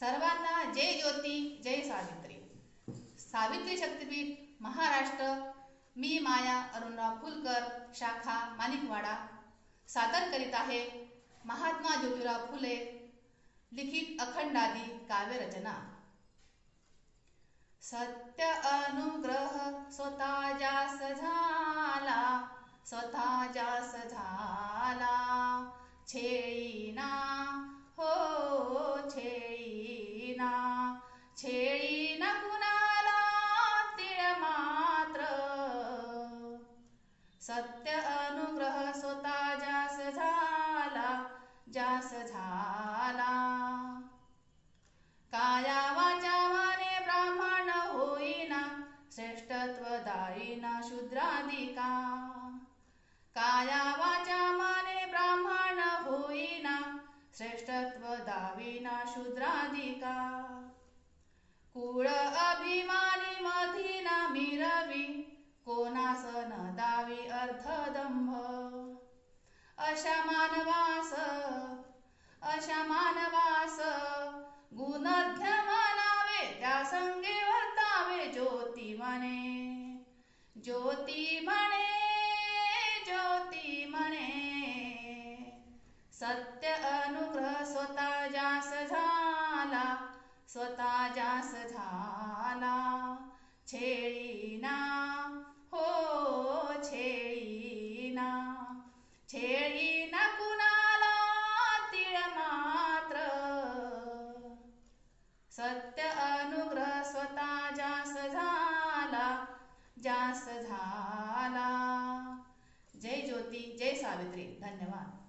सर्वांना जय ज्योती जय सावित्री. सावित्री शक्तीपीठ महाराष्ट्र. मी माया अरुणराव फुलकर शाखा माणिकवाडा. सादर करीत आहे महात्मा ज्योतिराव फुले लिखित अखंडादी काव्यरचना सत्य अनुग्रह स्वतः जास झाला स्वतः जास झाला. छे सत्य अनुग्रह स्वतः जास झाला जास झाला. काया वाचा माने ब्राह्मण होईना श्रेष्ठत्व दायीना शूद्राधिका. काया वाचा माने ब्राह्मण होईना श्रेष्ठत्व दाविना शूद्राधिका. कुळ अभिमान कोणास दावी अर्थदंभ अशा मानवास अशा मानवास गुणध्य मानावे त्या संगे वर्तावे ज्योती म्हणे. ज्योती म्हणे ज्योती म्हणे. सत्य अनुग्रह स्वतः जास झाला स्वतः जास झाला. सत्य अनुग्रह स्वतः जास झाला जास झाला. जय ज्योती जय सावित्री. धन्यवाद.